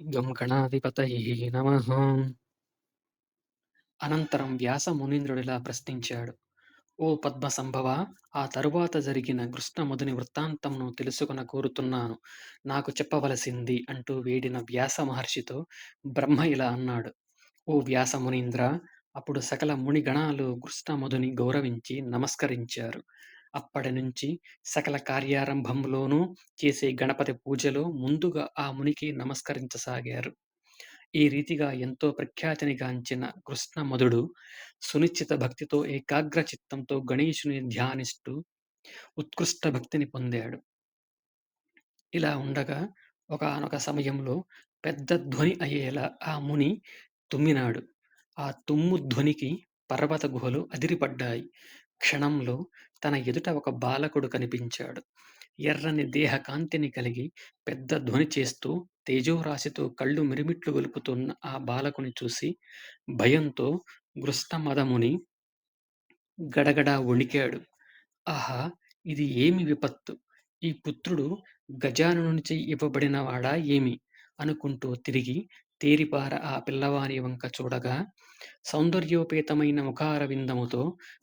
గం గణాధిపతయే నమః అనంతరం వ్యాస మునీంద్రుడిలా ప్రశ్నించాడు. ఓ పద్మసంభవా! ఆ తరువాత జరిగిన కృష్ణముదుని వృత్తాంతంను తెలుసుకొన కోరుతున్నాను. నాకు చెప్పవలసింది అంటూ వేడిన వ్యాస మహర్షితో బ్రహ్మ ఇలా అన్నాడు. ఓ వ్యాస మునీంద్ర అప్పుడు సకల మునిగణాలు కృష్ణమధుని గౌరవించి నమస్కరించారు. అప్పటినుంచి సకల కార్యారంభంలోనూ చేసే గణపతి పూజలో ముందుగా ఆ మునికి నమస్కరించసాగారు. ఈ రీతిగా ఎంతో ప్రఖ్యాతినిగాంచిన కృష్ణ కృష్ణమధుడు సునిశ్చిత భక్తితో ఏకాగ్ర చిత్తంతో గణేశుని ధ్యానిస్తూ ఉత్కృష్ట భక్తిని పొందాడు. ఇలా ఉండగా ఒకానొక సమయంలో పెద్ద ధ్వని అయ్యేలా ఆ ముని తుమ్మినాడు. ఆ తుమ్ము ధ్వనికి పర్వత గుహలు అదిరిపడ్డాయి. క్షణంలో తన ఎదుట ఒక బాలకుడు కనిపించాడు. ఎర్రని దేహకాంతిని కలిగి పెద్ద ధ్వని చేస్తూ తేజోరాశితో కళ్ళు మిరుమిట్లు గొలుపుతున్న ఆ బాలకుని చూసి భయంతో గృష్టమదముని గడగడా వణికాడు. ఆహా! ఇది ఏమి విపత్తు! ఈ పుత్రుడు గజాను నుంచి ఇవ్వబడినవాడా ఏమి? అనుకుంటూ తిరిగి తేరిపార ఆ పిల్లవాని వంక చూడగా సౌందర్యోపేతమైన ముఖారవిందముతో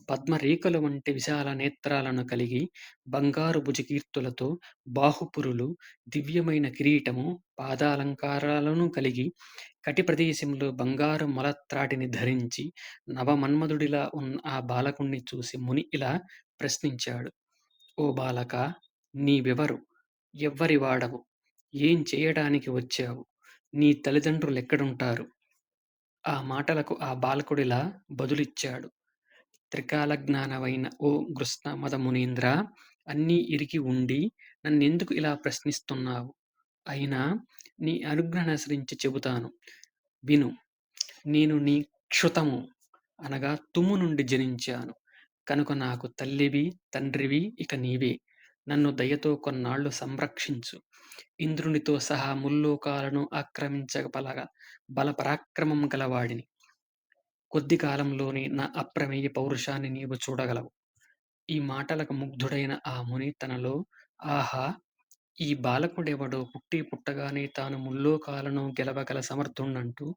పద్మరేఖల వంటి విశాల నేత్రాలను కలిగి బంగారు భుజకీర్తులతో బాహుపురులు దివ్యమైన కిరీటము పాదాలంకారాలను కలిగి కటి ప్రదేశంలో బంగారు మొలత్రాటిని ధరించి నవమన్మధుడిలా ఉన్న ఆ బాలకుణ్ణి చూసి ముని ఇలా ప్రశ్నించాడు. ఓ బాలక నీవెవరు? ఎవ్వరి వాడవు? ఏం చేయడానికి వచ్చావు? నీ తల్లిదండ్రులెక్కడుంటారు? ఆ మాటలకు ఆ బాలకుడిలా బదులిచ్చాడు. త్రికాలజ్ఞానవైన ఓ గృష్ణ మదమునీంద్రా! అన్నీ ఎరిగి ఉండి నన్నెందుకు ఇలా ప్రశ్నిస్తున్నావు? అయినా నీ అనుగ్రహనుసరించి చెబుతాను. విను. నేను నీ క్షుతము అనగా తుమ్ము నుండి జనించాను. కనుక నాకు తల్లివి, తండ్రివి ఇక నీవే. నన్ను దయతో కొన్నాళ్ళు సంరక్షించు. ఇంద్రునితో సహా ముల్లోకాలను ఆక్రమించగల బలపరాక్రమం గలవాడిని. కొద్ది కాలంలోనే నా అప్రమేయ పౌరుషాన్ని నీవు చూడగలవు. ఈ మాటలకు ముగ్ధుడైన ఆ ముని తనలో ఆహా! ఈ బాలకుడెవడో పుట్టి పుట్టగానే తాను ముల్లోకాలను గెలవగల సమర్థుణ్ణంటూ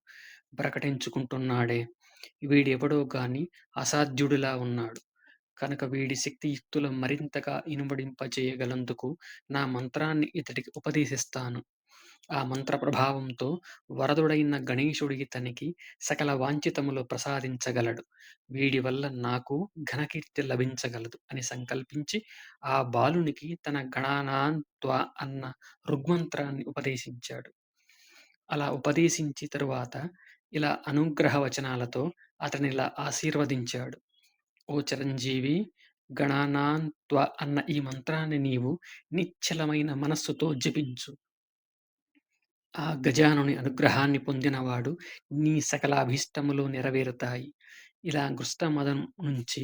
ప్రకటించుకుంటున్నాడే. వీడెవడో గాని అసాధ్యుడిలా ఉన్నాడు. కనుక వీడి శక్తియుక్తులు మరింతగా ఇనుమడింపజేయగలందుకు నా మంత్రాన్ని ఇతడికి ఉపదేశిస్తాను. ఆ మంత్ర ప్రభావంతో వరదుడైన గణేశుడి ఇతనికి సకల వాంఛితములు ప్రసాదించగలడు. వీడి వల్ల నాకు ఘనకీర్తి లభించగలదు అని సంకల్పించి ఆ బాలునికి తన గణానాంత్వ అన్న రుగ్మంత్రాన్ని ఉపదేశించాడు. అలా ఉపదేశించి తరువాత ఇలా అనుగ్రహ వచనాలతో అతనిలా ఆశీర్వదించాడు. ఓ చిరంజీవి! గణానాన్త్వ అన్న ఈ మంత్రాన్ని నీవు నిశ్చలమైన మనస్సుతో జపించు. ఆ గజానుని అనుగ్రహాన్ని పొందినవాడు నీ సకల అభీష్టములు నెరవేరుతాయి. ఇలా మదం నుంచి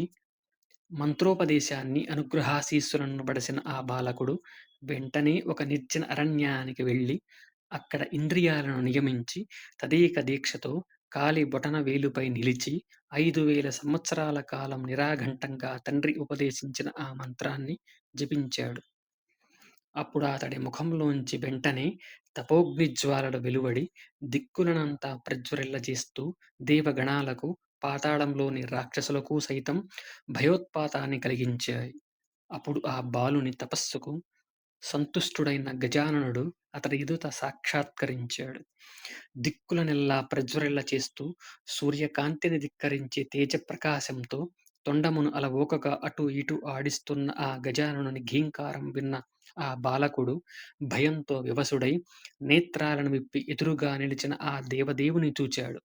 మంత్రోపదేశాన్ని అనుగ్రహాశీస్సులను పడసిన ఆ బాలకుడు వెంటనే ఒక నిర్జన అరణ్యానికి వెళ్ళి అక్కడ ఇంద్రియాలను నియమించి తదేక దీక్షతో కాలి బొటన వేలుపై నిలిచి ఐదు వేల సంవత్సరాల కాలం నిరాఘంటంగా తండ్రి ఉపదేశించిన ఆ మంత్రాన్ని జపించాడు. అప్పుడు అతడి ముఖంలోంచి వెంటనే తపోగ్నిజ్వాలలు వెలువడి దిక్కులనంతా ప్రజ్వరిల్లజేస్తూ దేవగణాలకు, పాతాళంలోని రాక్షసులకు సైతం భయోత్పాతాన్ని కలిగించాయి. అప్పుడు ఆ బాలుని తపస్సుకు సంతుష్టుడైన గజాననుడు అతడి ఎదుట సాక్షాత్కరించాడు. దిక్కులనెల్లా ప్రజ్వరిల్లచేస్తూ సూర్యకాంతిని ధిక్కరించే తేజప్రకాశంతో తొండమును అలవోకగా అటూ ఇటు ఆడిస్తున్న ఆ గజాననుని ఘీంకారం విన్న ఆ బాలకుడు భయంతో వివసుడై నేత్రాలను విప్పి ఎదురుగా నిలిచిన ఆ దేవదేవుని చూచాడు.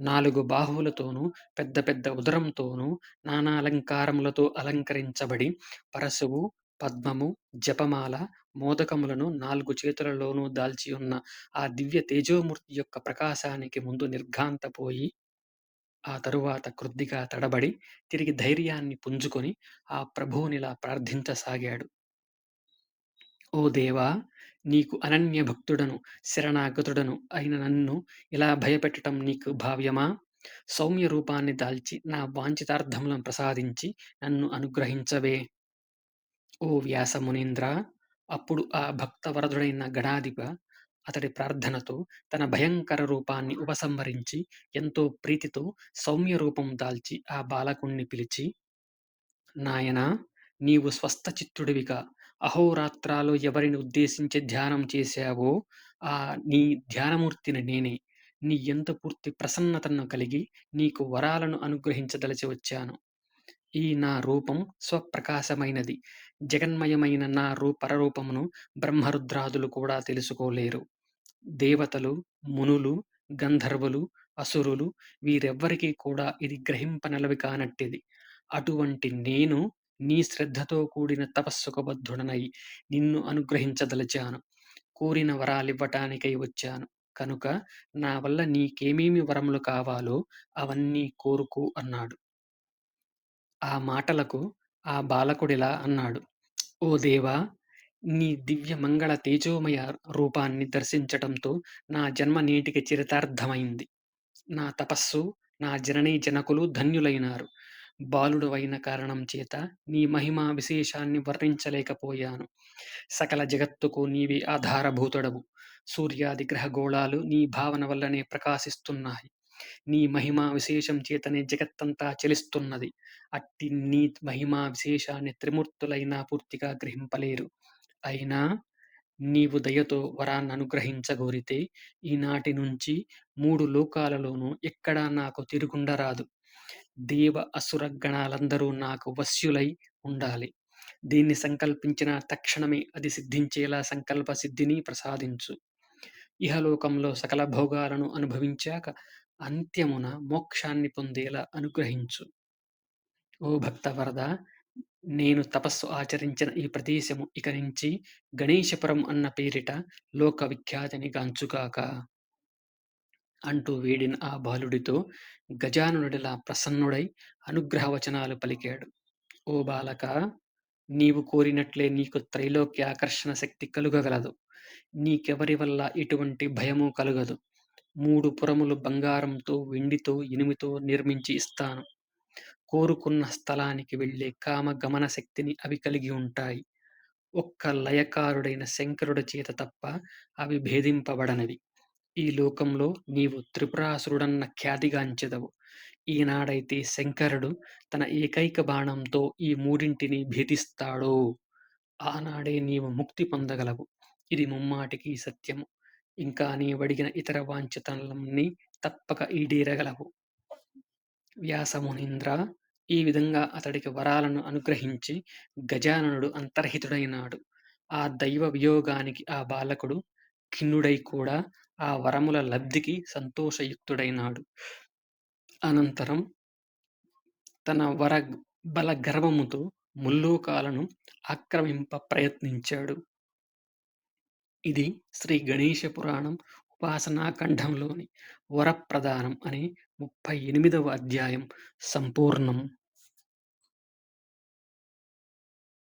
నాలుగు బాహువులతోనూ పెద్ద పెద్ద ఉదరంతోనూ నానాలంకారములతో అలంకరించబడి పరశువు, పద్మము, జపమాల, మోదకములను నాలుగు చేతులలోనూ దాల్చి ఉన్న ఆ దివ్య తేజోమూర్తి యొక్క ప్రకాశానికి ముందు నిర్ఘాంతపోయి ఆ తరువాత కృద్దిగా తడబడి తిరిగి ధైర్యాన్ని పుంజుకొని ఆ ప్రభువునిలా ప్రార్థించసాగాడు. ఓ దేవా! నీకు అనన్య భక్తుడను, శరణాగతుడను అయిన నన్ను ఇలా భయపెట్టటం నీకు భావ్యమా? సౌమ్య రూపాన్ని దాల్చి నా వాంఛితార్థములను ప్రసాదించి నన్ను అనుగ్రహించవే. ఓ వ్యాసమునీంద్రా! అప్పుడు ఆ భక్త వరదుడైన గణాధిప అతడి ప్రార్థనతో తన భయంకర రూపాన్ని ఉపసంహరించి ఎంతో ప్రీతితో సౌమ్య రూపం దాల్చి ఆ బాలకుణ్ణి పిలిచి నాయనా నీవు స్వస్థచిత్తుడివిగా అహోరాత్రాలు ఎవరిని ఉద్దేశించి ధ్యానం చేశావో ఆ నీ ధ్యానమూర్తిని నేనే నీ ఎంత పూర్తి ప్రసన్నతను కలిగి నీకు వరాలను అనుగ్రహించదలచి వచ్చాను ఈ నా రూపం స్వప్రకాశమైనది. జగన్మయమైన నా రూ పరరూపమును బ్రహ్మరుద్రాదులు కూడా తెలుసుకోలేరు. దేవతలు మునులు గంధర్వులు అసురులు వీరెవ్వరికీ కూడా ఇది గ్రహింపనలవి కానట్టిది. అటువంటి నేను నీ శ్రద్ధతో కూడిన తపస్సుకు బద్ధుడనై నిన్ను అనుగ్రహించదలిచాను. కోరిన వరాలివ్వటానికై వచ్చాను. కనుక నా వల్ల నీకేమేమి వరములు కావాలో అవన్నీ కోరుకో అన్నాడు. ఆ మాటలకు ఆ బాలకుడిలా అన్నాడు. ఓ దేవా! నీ దివ్య మంగళ తేజోమయ రూపాన్ని దర్శించటంతో నా జన్మ నేటికి చరితార్థమైంది. నా తపస్సు నా జననీ జనకులు ధన్యులైనారు. బాలుడవైన కారణం చేత నీ మహిమా విశేషాన్ని వర్ణించలేకపోయాను. సకల జగత్తుకు నీవే ఆధారభూతుడవు. సూర్యాది గ్రహగోళాలు నీ భావన వల్లనే ప్రకాశిస్తున్నాయి. నీ మహిమా విశేషం చేతనే జగత్తంతా చెలిస్తున్నది. అట్టి నీ మహిమా విశేషాన్ని త్రిమూర్తులైనా పూర్తిగా గ్రహింపలేరు. అయినా నీవు దయతో వరాన్ని అనుగ్రహించగోరితే ఈనాటి నుంచి మూడు లోకాలలోనూ ఎక్కడా నాకు తిరుగుండరాదు. దేవ అసుర గణాలందరూ నాకు వశ్యులై ఉండాలి. దీన్ని సంకల్పించిన తక్షణమే అది సిద్ధించేలా సంకల్ప సిద్ధిని ప్రసాదించు. ఇహలోకంలో సకల భోగాలను అనుభవించాక అంత్యమున మోక్షాన్ని పొందేలా అనుగ్రహించు. ఓ భక్తవరద నేను తపస్సు ఆచరించిన ఈ ప్రదేశము ఇక నుంచి గణేశపురం అన్న పేరిట లోక విఖ్యాతిని గాంచుగాక. అంటూ వేడిన ఆ బాలుడితో గజానుడిలా ప్రసన్నుడై అనుగ్రహ వచనాలు పలికాడు. ఓ బాలక నీవు కోరినట్లే నీకు త్రైలోక్య ఆకర్షణ శక్తి కలుగగలదు. నీకెవరి వల్ల ఎటువంటి భయము కలుగదు. మూడు పురములు బంగారంతో వెండితో ఇనుముతో నిర్మించి ఇస్తాను. కోరుకున్న స్థలానికి వెళ్ళే కామ గమన శక్తిని అవి కలిగి ఉంటాయి. ఒక్క లయకారుడైన శంకరుడి చేత తప్ప అవి భేదింపబడనవి. ఈ లోకంలో నీవు త్రిపురాసురుడన్న ఖ్యాతిగాంచెదవు ఈనాడైతే శంకరుడు తన ఏకైక బాణంతో ఈ మూడింటిని భేదిస్తాడో. ఆనాడే నీవు ముక్తి పొందగలవు. ఇది ముమ్మాటికి సత్యము. ఇంకా నీవడిగిన ఇతర వాంఛితలన్నీ తప్పక ఈడేరగలవు. వ్యాసమునీంద్ర ఈ విధంగా అతడికి వరాలను అనుగ్రహించి గజాననుడు అంతర్హితుడైనాడు. ఆ దైవ వియోగానికి ఆ బాలకుడు ఖిన్నుడై కూడా ఆ వరముల లబ్ధికి సంతోషయుక్తుడైనాడు. అనంతరం తన వర బల గర్వముతో ముల్లోకాలను ఆక్రమింప ప్రయత్నించాడు. ఇది శ్రీ గణేష పురాణం ఉపాసనాఖండంలోని వరప్రదానం అనే ముప్పై ఎనిమిదవ అధ్యాయం సంపూర్ణం